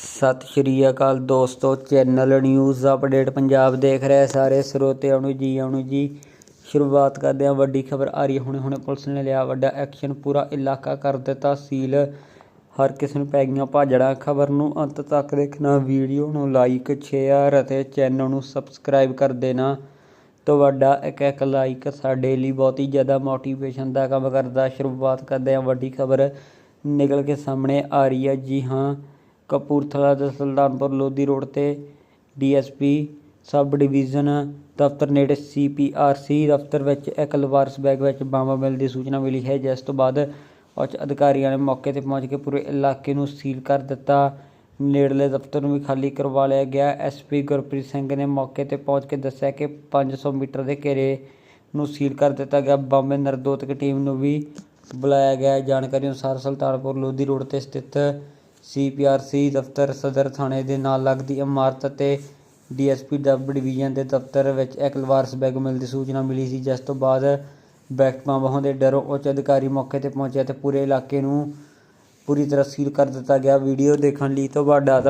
ਸਤਿ ਸ਼੍ਰੀ ਅਕਾਲ ਦੋਸਤੋ channel news update Punjab ਦੇਖ ਰਹੇ ਸਾਰੇ ਸਰੋਤਿਆਂ ਨੂੰ ਜੀ, ਆਉਣ ਜੀ। ਸ਼ੁਰੂਆਤ ਕਰਦੇ ਹਾਂ ਵੱਡੀ ਖਬਰ ਆ ਰਹੀ ਹੈ ਹੁਣੇ ਹੁਣੇ ਪੁਲਿਸ ਨੇ ਲਿਆ ਵੱਡਾ ਐਕਸ਼ਨ ਪੂਰਾ ਇਲਾਕਾ ਕਰ ਦਿੱਤਾ ਸੀਲ। ਹਰ ਕਿਸੇ ਨੂੰ ਪੈ ਗਈਆਂ ਭਾਜੜਾਂ। ਖਬਰ ਨੂੰ ਅੰਤ ਤੱਕ ਦੇਖਣਾ, ਵੀਡੀਓ ਨੂੰ ਲਾਈਕ ਸ਼ੇਅਰ ਅਤੇ ਚੈਨਲ ਨੂੰ ਸਬਸਕ੍ਰਾਈਬ ਕਰ ਦੇਣਾ। ਤੁਹਾਡਾ ਇੱਕ ਇੱਕ ਲਾਈਕ ਸਾਡੇ ਲਈ ਬਹੁਤ ਹੀ ਜ਼ਿਆਦਾ ਮੋਟੀਵੇਸ਼ਨ ਦਾ ਕੰਮ ਕਰਦਾ। ਸ਼ੁਰੂਆਤ ਕਰਦੇ ਹਾਂ ਵੱਡੀ ਖਬਰ। ਨਿਕਲ ਕੇ ਸਾਹਮਣੇ ਆ ਰਹੀ ਹੈ ਜੀ ਹਾਂ। ਕਪੂਰਥਲਾ ਦੇ ਸੁਲਤਾਨਪੁਰ ਲੋਧੀ ਰੋਡ ਤੇ ਡੀਐਸਪੀ ਸਬ ਡਿਵੀਜ਼ਨ ਦਫ਼ਤਰ ਨੇੜੇ ਸੀਪੀਆਰਸੀ ਦਫ਼ਤਰ ਵਿੱਚ ਇੱਕ ਲਵਾਰਸ ਬੈਗ ਵਿੱਚ ਬੰਬ ਮਿਲ ਦੀ ਸੂਚਨਾ ਮਿਲੀ ਹੈ। ਜਿਸ ਤੋਂ ਬਾਅਦ ਉੱਚ ਅਧਿਕਾਰੀਆਂ ਨੇ ਮੌਕੇ ਤੇ ਪਹੁੰਚ ਕੇ ਪੂਰੇ ਇਲਾਕੇ ਨੂੰ ਸੀਲ ਕਰ ਦਿੱਤਾ। ਨੇੜਲੇ ਦਫ਼ਤਰ ਨੂੰ ਵੀ ਖਾਲੀ ਕਰਵਾ ਲਿਆ ਗਿਆ। ਐਸਪੀ ਗੁਰਪ੍ਰੀਤ ਸਿੰਘ ਨੇ ਮੌਕੇ ਤੇ ਪਹੁੰਚ ਕੇ ਦੱਸਿਆ ਕਿ 500 ਮੀਟਰ ਦੇ ਘੇਰੇ ਨੂੰ ਸੀਲ ਕਰ ਦਿੱਤਾ ਗਿਆ। ਬੰਬੇ ਨਿਰਦੋਤਕ ਟੀਮ ਨੂੰ ਵੀ ਬੁਲਾਇਆ ਗਿਆ। ਜਾਣਕਾਰੀ ਅਨੁਸਾਰ ਸੁਲਤਾਨਪੁਰ ਲੋਧੀ ਰੋਡ ਤੇ ਸਥਿਤ ਸੀਪੀਆਰਸੀ ਦਫ਼ਤਰ ਸਦਰ ਥਾਣੇ ਦੇ ਨਾਲ ਲੱਗਦੀ ਇਮਾਰਤ ਅਤੇ ਡੀਐਸਪੀ ਡਬ ਡਿਵੀਜ਼ਨ ਦੇ ਦਫ਼ਤਰ ਵਿੱਚ ਇੱਕ ਲਵਾਰਸ ਮਿਲਣ ਦੀ ਸੂਚਨਾ ਮਿਲੀ ਸੀ, ਜਿਸ ਤੋਂ ਬਾਅਦ ਬੈਕ ਬੰਬ ਦੇ ਡਰੋਂ ਉੱਚ ਅਧਿਕਾਰੀ ਮੌਕੇ ਤੇ ਪਹੁੰਚੇ ਅਤੇ ਪੂਰੇ ਇਲਾਕੇ ਨੂੰ ਪੂਰੀ ਤਰ੍ਹਾਂ ਸੀਲ ਕਰ ਦਿੱਤਾ ਗਿਆ। ਵੀਡੀਓ ਦੇਖਣ ਲਈ ਤੁਹਾਡਾ ਧੰਨ-